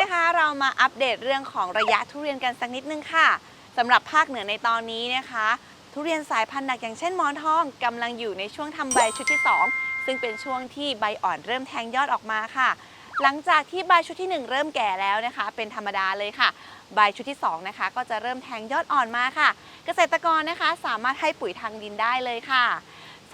นะคะ เรามาอัปเดตเรื่องของระยะทุเรียนกันสักนิดนึงค่ะสำหรับภาคเหนือในตอนนี้นะคะ ทุเรียนสายพันธุ์หนักอย่างเช่นหมอนทองกำลังอยู่ในช่วงทำใบชุดที่ 2 ซึ่งเป็นช่วงที่ใบอ่อนเริ่มแทงยอดออกมาค่ะ หลังจากที่ใบชุดที่ 1 เริ่มแก่แล้วนะคะ เป็นธรรมดาเลยค่ะ ใบชุดที่2นะคะก็จะเริ่มแทงยอดอ่อนมาค่ะ เกษตรกรนะคะสามารถให้ปุ๋ยทางดินได้เลยค่ะ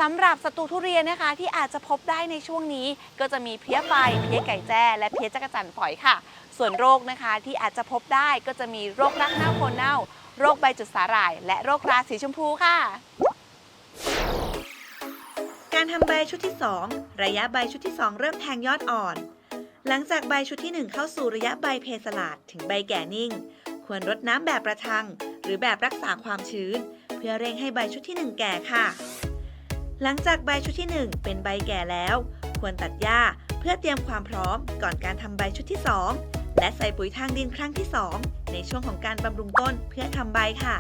สำหรับศัตรูทุเรียนนะคะที่อาจจะพบได้ในช่วงนี้ ก็จะมีเพี้ยไฟเพี้ยไก่แจ้และเพี้ยจักรจั่นฝอยค่ะ ส่วนโรคนะคะที่อาจจะพบได้ก็จะมีโรครักเน่าโคนเน่า โรคใบจุดสาหร่าย และโรคราสีชมพูค่ะ การทำใบชุดที่ 2 ระยะใบชุดที่ 2 เริ่มแทงยอดอ่อน หลังจากใบชุดที่ 1 เข้าสู่ระยะใบเพสลาดถึงใบแก่นิ่ง ควรรดน้ำแบบประทัง หรือแบบรักษาความชื้น เพื่อเร่งให้ใบชุดที่ 1 แก่ค่ะ หลังจากใบชุดที่ 1 เป็นใบแก่แล้ว ควรตัดหญ้าเพื่อเตรียมความพร้อมก่อนการทำใบชุดที่ 2 และใส่ปุ๋ยทางดินครั้งที่ 2 ในช่วงของการบำรุงต้นเพื่อทำใบค่ะ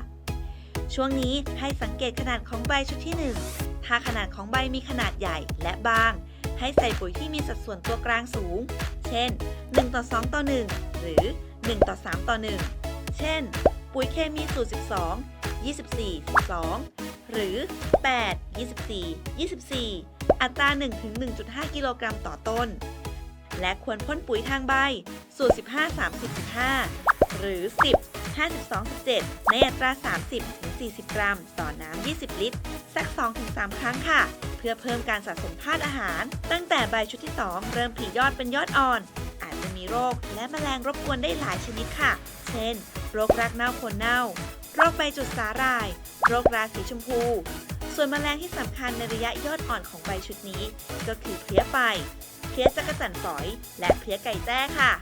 ช่วงนี้ให้สังเกตขนาดของใบชุดที่ 1 ถ้าขนาดของใบมีขนาดใหญ่และบาง ให้ใส่ปุ๋ยที่มีสัดส่วนตัวกลางสูง เช่น 1 ต่อ 2 ต่อ 1 หรือ 1 ต่อ 3 ต่อ 1 เช่น ปุ๋ยเคมีสูตร12 24 12 หรือ 8 24 24 อัตรา1ถึง1.5 กิโลกรัมต่อต้น และควรพ่นปุ๋ยทางใบ สูตร 15 30 15 หรือ 10 52 17 ในอัตรา 30ถึง40 กรัม ต่อน้ำ 20 ลิตร สัก 2-3 ครั้งค่ะ เพื่อเพิ่มการสะสมธาตุอาหาร ตั้งแต่ใบชุดที่ 2 เริ่มผลิยอดเป็นยอดอ่อน อาจจะมีโรคและแมลงรบกวนได้หลายชนิดค่ะ เช่น โรครักเน่าโคนเน่า โรคใบจุดสาหร่าย โรคราสีชมพู ส่วนแมลงที่สำคัญในระยะยอดอ่อนของใบชุดนี้ ก็คือเพลี้ยไฟเพลี้ยจักรจั่นฝอย และเพลี้ยไก่แจ้ค่ะ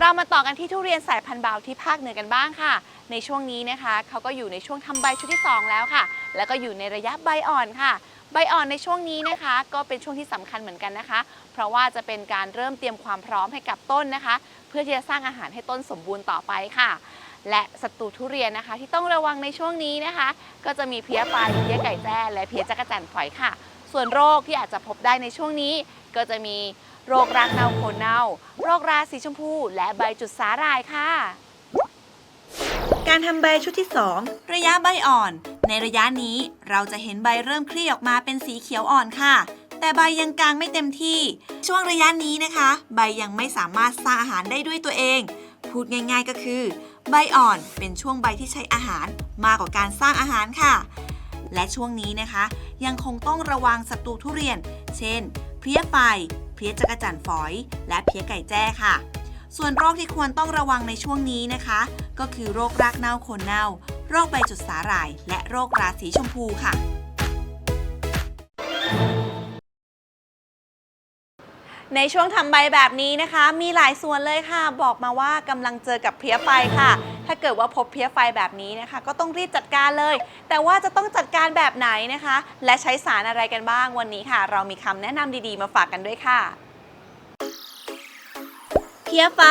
เรามาต่อกันที่ทุเรียนสายพันธุ์เบาที่ภาคเหนือกันบ้างค่ะ ในช่วงนี้นะคะเขาก็อยู่ในช่วงทำใบชุดที่ 2 แล้วค่ะ แล้วก็อยู่ในระยะใบอ่อนค่ะใบอ่อนในช่วงนี้นะคะ ก็เป็นช่วงที่สำคัญเหมือนกันนะคะ เพราะว่าจะเป็นการเริ่มเตรียมความพร้อมให้กับต้นนะคะ เพื่อที่จะสร้างอาหารให้ต้นสมบูรณ์ต่อไปค่ะ และศัตรูทุเรียนนะคะ ที่ต้องระวังในช่วงนี้นะคะ ก็จะมีเพี้ยไฟเพี้ยไก่แจ้และเพี้ยจักรจั่นฝอยค่ะ ส่วนโรคที่อาจจะพบได้ในช่วงนี้ ก็จะมีโรครากเน่าโคนเน่า โรคราสีชมพู และใบจุดสาหร่ายค่ะ การทำใบชุดที่ 2 ระยะใบอ่อน ในระยะนี้เราจะเห็นใบเริ่มคลี่ออกมาเป็นสีเขียวอ่อนค่ะแต่ใบยังกลางไม่เต็มที่ ช่วงระยะนี้นะคะ ใบยังไม่สามารถสร้างอาหารได้ด้วยตัวเอง พูดง่ายๆก็คือ ใบอ่อนเป็นช่วงใบที่ใช้อาหารมากกว่าการสร้างอาหารค่ะ และช่วงนี้นะคะ ยังคงต้องระวังศัตรูทุเรียน เช่น เพลี้ยไฟ เพลี้ยจักรจั่นฝอย และเพลี้ยไก่แจ้ค่ะ ส่วนโรคที่ควรต้องระวังในช่วงนี้นะคะ ก็คือโรครากเน่าโคนเน่า โรคใบจุดสาหร่าย และโรคราสีชมพูค่ะ ในช่วงทำใบแบบนี้นะคะ มีหลายส่วนเลยค่ะ บอกมาว่ากำลังเจอกับเพลี้ยไฟค่ะ ถ้าเกิดว่าพบเพลี้ยไฟแบบนี้นะคะ ก็ต้องรีบจัดการเลย แต่ว่าจะต้องจัดการแบบไหนนะคะ และใช้สารอะไรกันบ้างวันนี้ค่ะ เรามีคำแนะนำดีๆ มาฝากกันด้วยค่ะ เพี้ยไฟ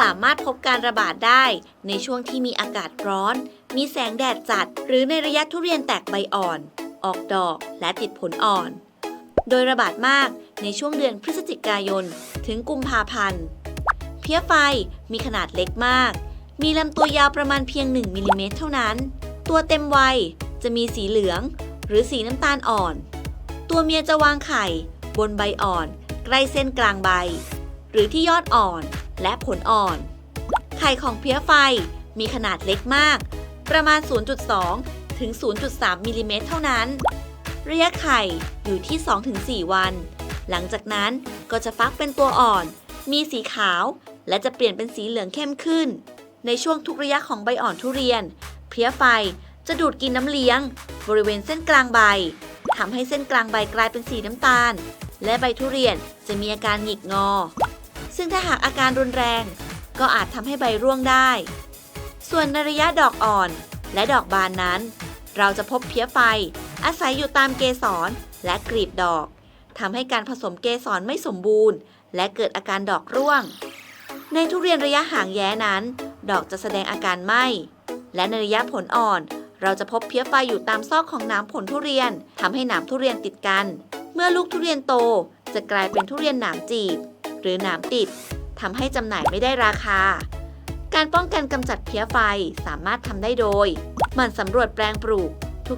สามารถพบการระบาดได้ ในช่วงที่มีอากาศร้อน มีแสงแดดจัด หรือในระยะทุเรียนแตกใบอ่อน ออกดอกและติดผลอ่อน โดยระบาดมาก ในช่วงเดือนพฤศจิกายน ถึงกุมภาพันธ์ เพี้ยไฟมีขนาดเล็กมาก มีลำตัวยาวประมาณเพียง 1มิลลิเมตรเท่านั้น ตัวเต็มวัยจะมีสีเหลือง หรือสีน้ำตาลอ่อน ตัวเมียจะวางไข่ บนใบอ่อน ใกล้เส้นกลางใบ หรือที่ยอดอ่อนและผลอ่อน ไข่ของเพี้ยไฟมีขนาดเล็กมาก ประมาณ 0.2 ถึง 0.3มิลลิเมตรเท่านั้น ระยะไข่อยู่ที่ 2-4 วัน หลังจากนั้นก็จะฟักเป็นตัวอ่อน มีสีขาว และจะเปลี่ยนเป็นสีเหลืองเข้มขึ้น ในช่วงทุกระยะของใบอ่อนทุเรียน เพลี้ยไฟจะดูดกินน้ำเลี้ยง บริเวณเส้นกลางใบทำให้เส้นกลางใบกลายเป็นสีน้ำตาล และใบทุเรียนจะมีอาการหงิกงอ ซึ่งถ้าหากอาการรุนแรง ก็อาจทำให้ใบร่วงได้ ส่วนในระยะดอกอ่อนและดอกบานนั้น เราจะพบเพี้ยไฟ อาศัยอยู่ตามเกสรและกลีบดอก ทำให้การผสมเกสรไม่สมบูรณ์ และเกิดอาการดอกร่วง ในทุเรียนระยะห่างแย้นั้น ดอกจะแสดงอาการไหม้และในระยะผลอ่อน เราจะพบเพี้ยไฟอยู่ตามซอกของหนามผลทุเรียนทำให้หนามทุเรียนติดกัน เมื่อลูกทุเรียนโตจะกลายเป็นทุเรียนหนามจีบ หรือหนามติดทำให้จำหน่ายไม่ได้ราคา การป้องกันกำจัดเพี้ยไฟสามารถทำได้โดยหมั่นสำรวจแปลงปลูก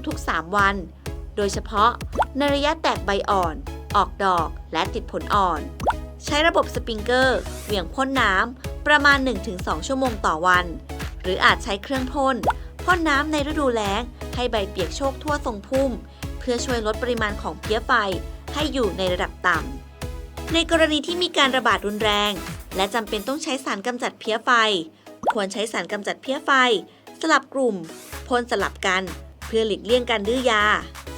ทุกๆ 3 วัน โดยเฉพาะในระยะแตกใบอ่อน ออกดอกและติดผลอ่อน ใช้ระบบสปริงเกอร์เหวี่ยงพ่นน้ำประมาณ 1-2 ชั่วโมงต่อวัน หรืออาจใช้เครื่องพ่นพ่นน้ำในฤดูแล้ง ให้ใบเปียกโชกทั่วทรงพุ่ม เพื่อช่วยลดปริมาณของเพี้ยไฟให้อยู่ในระดับต่ำ ในกรณีที่มีการระบาดรุนแรง และจำเป็นต้องใช้สารกำจัดเพี้ยไฟ ควรใช้สารกำจัดเพี้ยไฟ สลับกลุ่มพ่นสลับกัน เพื่อหลีกเลี่ยงการดื้อยา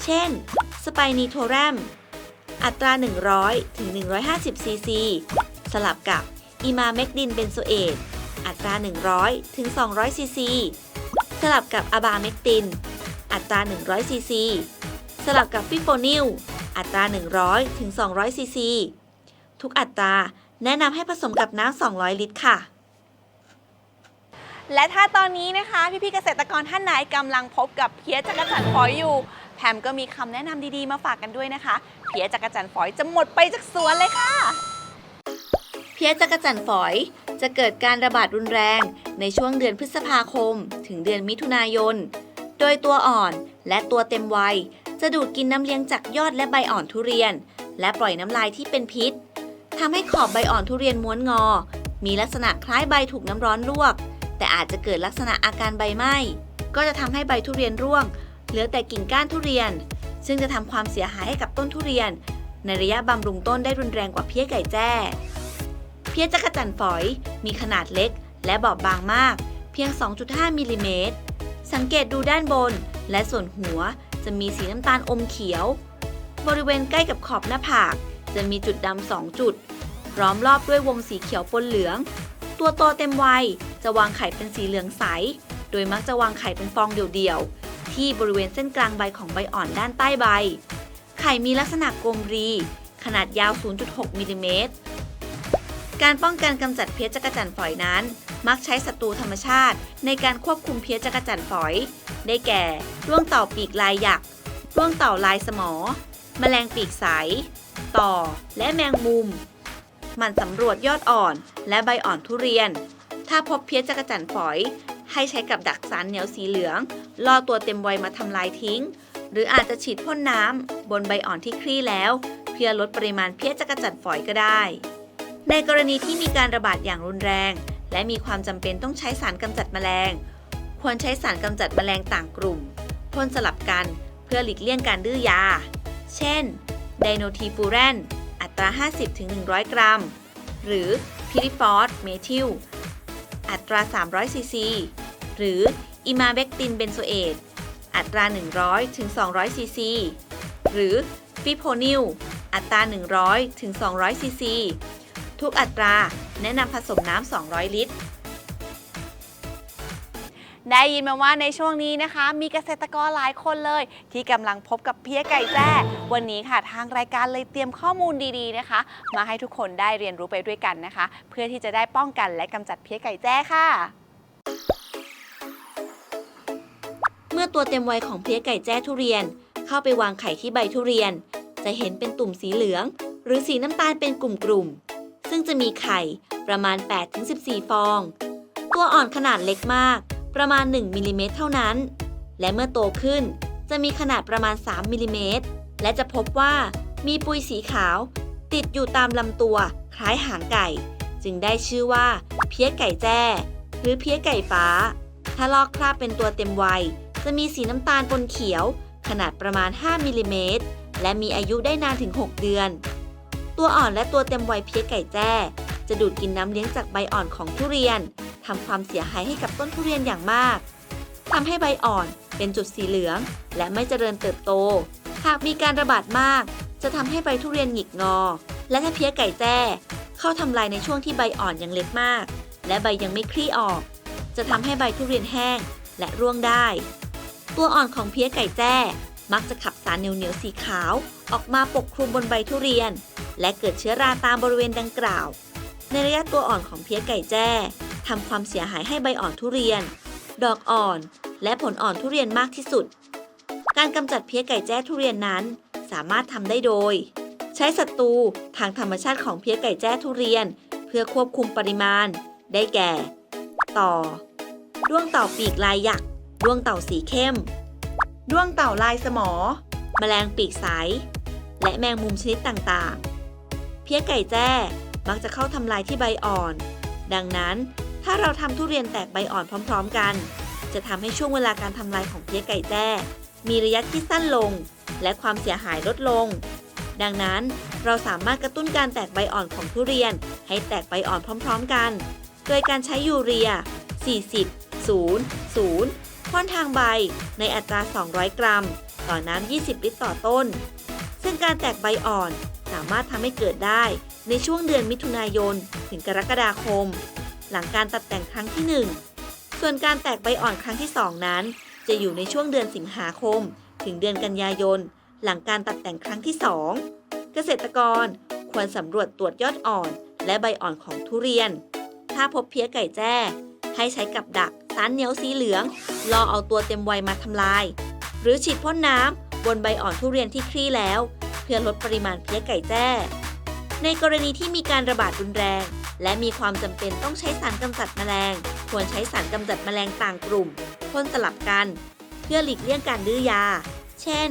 เช่น สไปนีโทแรม อัตรา 100 ถึง 150 ซีซี สลับกับอิมาเมกดินเบนโซเอตอัตรา 100 ถึง 200 ซีซี สลับกับอะบาเมกติน อัตรา 100 ซีซี สลับกับฟิโฟนิล อัตรา 100 ถึง 200 ซีซี ทุกอัตรา แนะนำให้ผสมกับน้ำ 200 ลิตรค่ะและถ้าตอนนี้นะคะ พี่ๆเกษตรกรท่านไหนกำลังพบกับเพี้ยจักรจั่นฝอยอยู่ แพมก็มีคำแนะนำดีๆมาฝากกันด้วยนะคะ พี้ยจักรจันฝอยจะหมดไปจากสวนเลยค่ะ เพี้ยจักรจันฝอยจะเกิดการระบาดรุนแรงในช่วงเดือนพฤษภาคม ถึงเดือนมิถุนายน โดยตัวอ่อนและตัวเต็มวัย จะดูดกินน้ำเลี้ยงจากยอดและใบอ่อนทุเรียน และปล่อยน้ำลายที่เป็นพิษทำให้ขอบใบอ่อนทุเรียนม้วนงอ มีลักษณะคล้ายใบถูกน้ำร้อนลวก แต่อาจจะเกิดลักษณะอาการใบไหม้ก็จะทำให้ใบทุเรียนร่วง เหลือแต่กิ่งก้านทุเรียน ซึ่งจะทำความเสียหายให้กับต้นทุเรียน ในระยะบำรุงต้นได้รุนแรงกว่าเพี้ยไก่แจ้ เพี้ยจักรจั่นฝอย มีขนาดเล็ก และบอบบางมาก เพียง 2.5มิลลิเมตรสังเกตดูด้านบน และส่วนหัวจะมีสีน้ำตาลอมเขียว บริเวณใกล้กับขอบหน้าผาก จะมีจุดดำสองจุดล้อมรอบด้วยวงสีเขียวปนเหลือง ตัวโตเต็มวัยจะวางไข่เป็นสีเหลืองใส โดยมักจะวางไข่เป็นฟองเดี่ยวๆ ที่บริเวณเส้นกลางใบของใบอ่อนด้านใต้ใบ ไข่มีลักษณะกลมรี ขนาดยาว 0.6มิลลิเมตร การป้องกันกำจัดเพี้ยจักจั่นฝอยนั้น มักใช้ศัตรูธรรมชาติ ในการควบคุมเพี้ยจักจั่นฝอย ได้แก่ร่วงต่าปีกลายหยักร่วงต่าลายสมอ แมลงปีกใส ต่อ และแมงมุม มันสำรวจยอดอ่อน และใบอ่อนทุเรียน ถ้าพบเพี้ยจักจั่นฝอย ให้ใช้กับดักสารเหนียวสีเหลือง ล่อตัวเต็มวัยมาทำลายทิ้ง หรืออาจจะฉีดพ่นน้ำบนใบอ่อนที่คลี่แล้ว เพื่อลดปริมาณเพี้ยจักรจั่นฝอยก็ได้ ในกรณีที่มีการระบาดอย่างรุนแรง และมีความจำเป็นต้องใช้สารกำจัดแมลง ควรใช้สารกำจัดแมลงต่างกลุ่มพ่นสลับกันเพื่อหลีกเลี่ยงการดื้อยา เช่น ไดโนทีฟูแรน อัตรา 50-100 กรัม หรือพิริฟอสเมทิล อัตรา 300 ซีซี หรืออิมาเบกตินเบนโซเอตอัตรา 100-200 ซีซี หรือฟิโพนิล อัตรา 100-200 ซีซี ทุกอัตราแนะนำผสมน้ำ 200 ลิตร ได้ยินมาว่าในช่วงนี้นะคะ มีเกษตรกรหลายคนเลย ที่กำลังพบกับเพี้ยไก่แจ้ วันนี้ค่ะทางรายการเลยเตรียมข้อมูลดีๆนะคะ มาให้ทุกคนได้เรียนรู้ไปด้วยกันนะคะ เพื่อที่จะได้ป้องกันและกำจัดเพี้ยไก่แจ้ค่ะ อตัวเต็มวัยของเพลี้ยไก่แจ้ทุเรียน เข้าไปวางไข่ที่ใบทุเรียน จะเห็นเป็นตุ่มสีเหลือง หรือสีน้ำตาลเป็นกลุ่มๆ ซึ่งจะมีไข่ประมาณ 8-14 ฟอง ตัวอ่อนขนาดเล็กมาก ประมาณ 1มิลลิเมตรเท่านั้น และเมื่อโตขึ้นจะมีขนาดประมาณ 3มิลลิเมตรและจะพบว่ามีปุยสีขาว ติดอยู่ตามลำตัวคล้ายหางไก่ จึงได้ชื่อว่า เพี้ยไก่แจ้ หรือเพี้ยไก่ฟ้า ถ้าลอกคราบเป็นตัวเต็มวัย จะมีสีน้ำตาลปนเขียว ขนาดประมาณ 5มิลลิเมตร และมีอายุได้นานถึง 6 เดือน ตัวอ่อนและตัวเต็มวัยเพี้ยไก่แจ้ จะดูดกินน้ำเลี้ยงจากใบอ่อนของทุเรียนทำความเสียหายให้กับต้นทุเรียนอย่างมากทำให้ใบอ่อนเป็นจุดสีเหลือง และไม่เจริญเติบโต หากมีการระบาดมาก จะทำให้ใบทุเรียนหงิกงอ และถ้าเพี้ยไก่แจ้ เข้าทำลายในช่วงที่ใบอ่อนยังเล็กมาก และใบยังไม่คลี่ออก จะทำให้ใบทุเรียนแห้งและร่วงได้ ตัวอ่อนของเพี้ยไก่แจ้ มักจะขับสารเหนียวๆสีขาว ออกมาปกคลุมบนใบทุเรียน และเกิดเชื้อราตามบริเวณดังกล่าว ในระยะตัวอ่อนของเพี้ยไก่แจ้ทำความเสียหายให้ใบอ่อนทุเรียน ดอกอ่อน และผลอ่อนทุเรียนมากที่สุด การกำจัดเพี้ยไก่แจ้ทุเรียนนั้น สามารถทำได้โดย ใช้ศัตรูทางธรรมชาติของเพี้ยไก่แจ้ทุเรียน เพื่อควบคุมปริมาณ ได้แก่ ต่อ ด้วงต่าปีกลายหยัก ด้วงเต่าสีเข้ม ด้วงเต่าลายสมอ แมลงปีกใสและแมงมุมชนิดต่างๆ เพี้ยไก่แจ้มักจะเข้าทำลายที่ใบอ่อน ดังนั้นถ้าเราทำทุเรียนแตกใบอ่อนพร้อม ๆ กัน จะทำให้ช่วงเวลาการทำลายของเพี้ยไก่แจ้ มีระยะที่สั้นลง และความเสียหายลดลง ดังนั้นเราสามารถกระตุ้นการแตกใบอ่อนของทุเรียน ให้แตกใบอ่อนพร้อม ๆ กัน โดยการใช้ยูเรีย 40 0 0 พ่นทางใบ ในอัตรา 200 กรัม ต่อน้ำ 20 ลิตรต่อต้น ซึ่งการแตกใบอ่อนสามารถทำให้เกิดได้ในช่วงเดือนมิถุนายน ถึงกรกฎาคม หลังการตัดแต่งครั้งที่ 1 ส่วนการแตกใบอ่อนครั้งที่ 2 นั้น จะอยู่ในช่วงเดือนสิงหาคม ถึงเดือนกันยายน หลังการตัดแต่งครั้งที่ 2 เกษตรกรควรสำรวจตรวจยอดอ่อน และใบอ่อนของทุเรียน ถ้าพบเพี้ยไก่แจ้ ให้ใช้กับดัก สารเหนียวสีเหลืองรอเอาตัวเต็มวัยมาทำลาย หรือฉีดพ่นน้ำบนใบอ่อนทุเรียนที่คลี่แล้ว เพื่อลดปริมาณเพี้ยไก่แจ้ ในกรณีที่มีการระบาดรุนแรง และมีความจำเป็นต้องใช้สารกำจัดแมลง ควรใช้สารกำจัดแมลงต่างกลุ่มพ่นสลับกัน เพื่อหลีกเลี่ยงการดื้อยา เช่น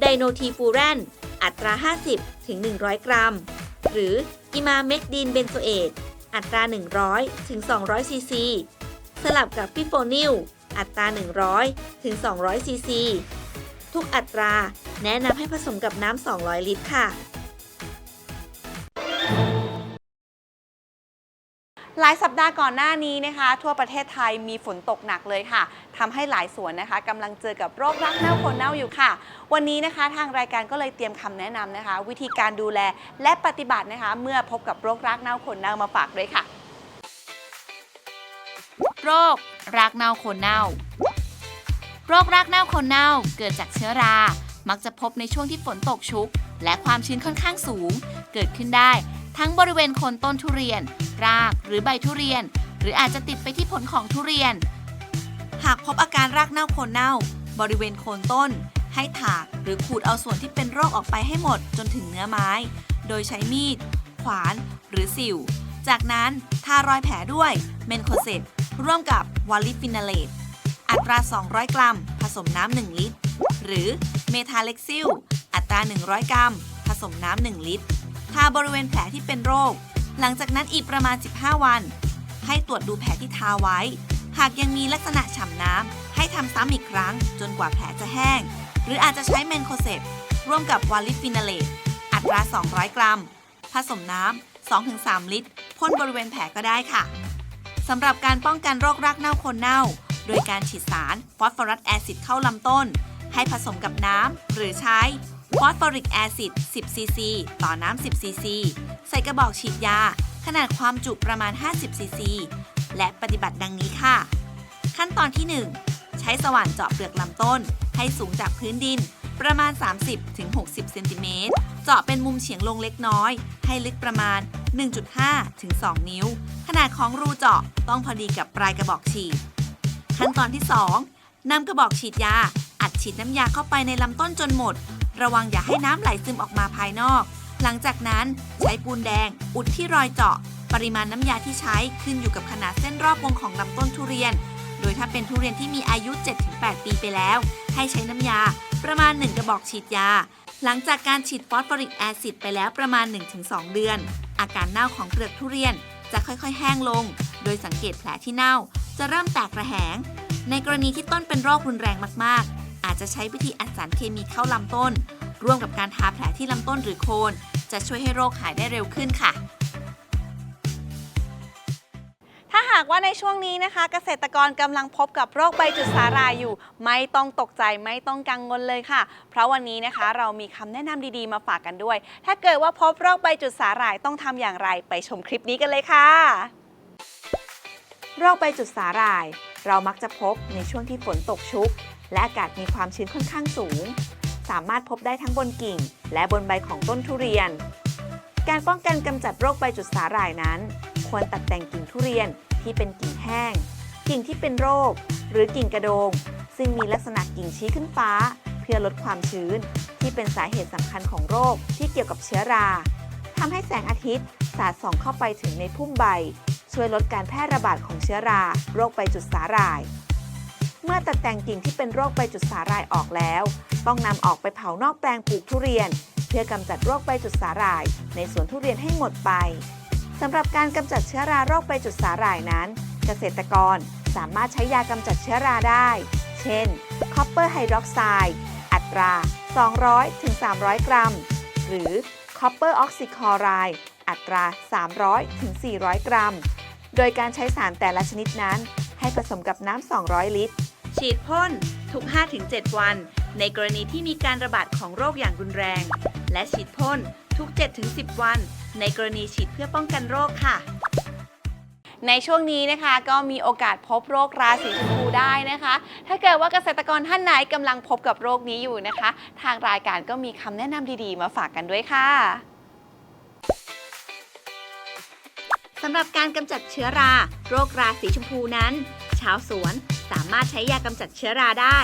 ไดโนทีฟูแรนอัตรา 50 ถึง 100 กรัม หรืออิมาเมกดีนเบนโซเอตอัตรา 100 ถึง 200 ซีซี สลับกับฟิโฟนิลอัตรา 100 ถึง 200 ซีซี ทุกอัตราแนะนำให้ผสมกับน้ำ 200 ลิตรค่ะ หลายสัปดาห์ก่อนหน้านี้นะคะ ทั่วประเทศไทยมีฝนตกหนักเลยค่ะทำให้หลายสวนนะคะกำลังเจอกับโรครากเน่าโคนเน่าอยู่ค่ะ วันนี้นะคะทางรายการก็เลยเตรียมคำแนะนำนะคะ วิธีการดูแลและปฏิบัตินะคะ เมื่อพบกับโรครากเน่าโคนเน่ามาฝากด้วยค่ะ โรค รากเน่าโคนเน่า โรครากเน่าโคนเน่าเกิดจากเชื้อรา มักจะพบในช่วงที่ฝนตกชุก และความชื้นค่อนข้างสูง เกิดขึ้นได้ ทั้งบริเวณโคนต้นทุเรียน รากหรือใบทุเรียน หรืออาจจะติดไปที่ผลของทุเรียน หากพบอาการรากเน่าโคนเน่า บริเวณโคนต้น ให้ถากหรือขูดเอาส่วนที่เป็นโรคออกไปให้หมดจนถึงเนื้อไม้ โดยใช้มีด ขวาน หรือสิวจากนั้นทารอยแผลด้วยเมนโคเซต ร่วมกับวอลลิฟินาเลตอัตรา 200 กรัม ผสมน้ำ 1 ลิตร หรือเมทาเล็กซิล อัตรา 100 กรัม ผสมน้ำ 1 ลิตร ทาบริเวณแผลที่เป็นโรค หลังจากนั้นอีกประมาณ 15 วัน ให้ตรวจดูแผลที่ทาไว้ หากยังมีลักษณะฉ่ำน้ำ ให้ทำซ้ำอีกครั้ง จนกว่าแผลจะแห้ง หรืออาจจะใช้เมนโคเซปร่วมกับวาลิฟินาเลตอัตรา 200 กรัม ผสมน้ำ 2-3 ลิตรพ่นบริเวณแผลก็ได้ค่ะ สำหรับการป้องกันโรครากเน่าโคนเน่า โดยการฉีดสารฟอสฟอรัสแอซิดเข้าลำต้น ให้ผสมกับน้ำหรือใช้ฟอสฟอริกแอซิด 10 ซีซี ต่อน้ำ 10 ซีซี ใส่กระบอกฉีดยา ขนาดความจุประมาณ 50 ซีซี และปฏิบัติดังนี้ค่ะ ขั้นตอนที่ 1 ใช้สว่านเจาะเปลือกลำต้น ให้สูงจากพื้นดิน ประมาณ 30-60เซนติเมตรเจาะเป็นมุมเฉียงลงเล็กน้อย ให้ลึกประมาณ 1.5ถึง2นิ้ว ขนาดของรูเจาะต้องพอดีกับปลายกระบอกฉีด ขั้นตอนที่ 2นำกระบอกฉีดยา อัดฉีดน้ำยาเข้าไปในลำต้นจนหมด ระวังอย่าให้น้ำไหลซึมออกมาภายนอก หลังจากนั้นใช้ปูนแดง อุดที่รอยเจาะ ปริมาณน้ำยาที่ใช้ขึ้นอยู่กับขนาดเส้นรอบวงของลำต้นทุเรียน ดยถ้าเป็นทุเรียนที่มีอายุ 7-8 ปีไปแล้ว ให้ใช้น้ำยา ประมาณ 1 กระบอกฉีดยา หลังจากการฉีดฟอสฟอริกแอซิดไปแล้วประมาณ 1-2 เดือน อาการเน่าของเปลือกทุเรียนจะค่อยๆ แห้งลง โดยสังเกตแผลที่เน่า จะเริ่มแตกระแหง ในกรณีที่ต้นเป็นโรครุนแรงมากๆ อาจจะใช้วิธีอัดสารเคมีเข้าลำต้น ร่วมกับการทาแผลที่ลำต้นหรือโคน จะช่วยให้โรคหายได้เร็วขึ้นค่ะ ว่าในช่วงนี้นะคะ เกษตรกรกำลังพบกับโรคใบจุดสาหร่ายอยู่ ไม่ต้องตกใจไม่ต้องกังวลเลยค่ะ เพราะวันนี้นะคะเรามีคำแนะนำดีๆ มาฝากกันด้วย ถ้าเกิดว่าพบโรคใบจุดสาหร่ายต้องทำอย่างไรไปชมคลิปนี้กันเลยค่ะ โรคใบจุดสาหร่าย เรามักจะพบในช่วงที่ฝนตกชุก และอากาศมีความชื้นค่อนข้างสูง สามารถพบได้ทั้งบนกิ่ง และบนใบของต้นทุเรียน การป้องกันกำจัดโรคใบจุดสาหร่ายนั้น ควรตัดแต่งกิ่งทุเรียน ที่เป็นกิ่งแห้ง กิ่งที่เป็นโรค หรือกิ่งกระโดง ซึ่งมีลักษณะกิ่งชี้ขึ้นฟ้า เพื่อลดความชื้น ที่เป็นสาเหตุสำคัญของโรคที่เกี่ยวกับเชื้อราทำให้แสงอาทิตย์สาดส่องเข้าไปถึงในพุ่มใบ ช่วยลดการแพร่ระบาดของเชื้อรา โรคใบจุดสาหร่าย เมื่อตัดแต่งกิ่งที่เป็นโรคใบจุดสาหร่ายออกแล้ว ต้องนำออกไปเผานอกแปลงปลูกทุเรียน เพื่อกำจัดโรคใบจุดสาหร่าย ในสวนทุเรียนให้หมดไป สำหรับการกำจัดเชื้อราโรคใบจุดสาหร่ายนั้น เกษตรกรสามารถใช้ยากำจัดเชื้อราได้ เช่น คอปเปอร์ไฮดรอกไซด์อัตรา 200-300 กรัม หรือคอปเปอร์ออกซิคอไรด์อัตรา 300-400 กรัม โดยการใช้สารแต่ละชนิดนั้น ให้ผสมกับน้ำ 200 ลิตร ฉีดพ่นทุก 5-7 วัน ในกรณีที่มีการระบาดของโรคอย่างรุนแรง และฉีดพ่น ทุก 7-10 วัน ในกรณีฉีดเพื่อป้องกันโรคค่ะ ในช่วงนี้นะคะก็มีโอกาสพบโรคราสีชมพูได้นะคะ ถ้าเกิดว่าเกษตรกรท่านไหนกำลังพบกับโรคนี้อยู่นะคะ ทางรายการก็มีคำแนะนำดีๆ มาฝากกันด้วยค่ะสำหรับการกำจัดเชื้อรา โรคราสีชมพูนั้น ชาวสวนสามารถใช้ยากำจัดเชื้อราได้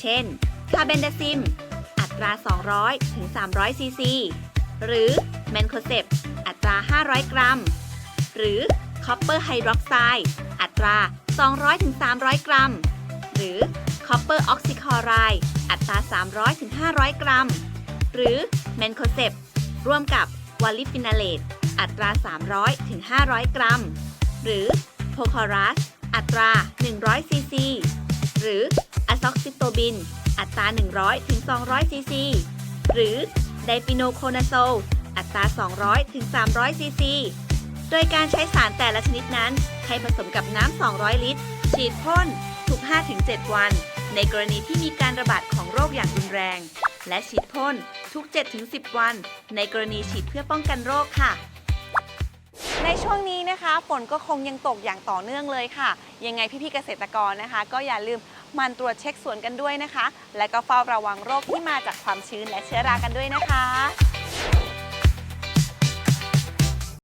เช่นคาเบนดาซิม อัตรา 200 ถึง 300 ซีซี หรือแมนโคเซปอัตรา 500 กรัม หรือคอปเปอร์ไฮดรอกไซด์อัตรา 200ถึง300 กรัม หรือคอปเปอร์ออกซิคอไรด์อัตรา 300ถึง500 กรัม หรือแมนโคเซปร่วมกับวาลิฟินาเลตอัตรา 300ถึง500 กรัม หรือโพคอรัสอัตรา 100 ซีซี หรืออะซ็อกซิโตบิน อัตรา 100ถึง200 ซีซี หรือ ไดปิโนโคนาโซล อัตรา 200 ถึง 300 ซีซี โดยการใช้สารแต่ละชนิดนั้น ให้ผสมกับน้ำ 200 ลิตร ฉีดพ่น ทุก 5-7 วัน ในกรณีที่มีการระบาดของโรคอย่างรุนแรง และฉีดพ่นทุก 7-10 วัน ในกรณีฉีดเพื่อป้องกันโรคค่ะในช่วงนี้นะคะฝนก็คงยังตกอย่างต่อเนื่องเลยค่ะ ยังไงพี่ๆเกษตรกรนะคะ ก็อย่าลืม มันตรวจเช็คสวนกันด้วยนะคะ และก็เฝ้าระวังโรคที่มาจากความชื้นและเชื้อรากันด้วยนะคะ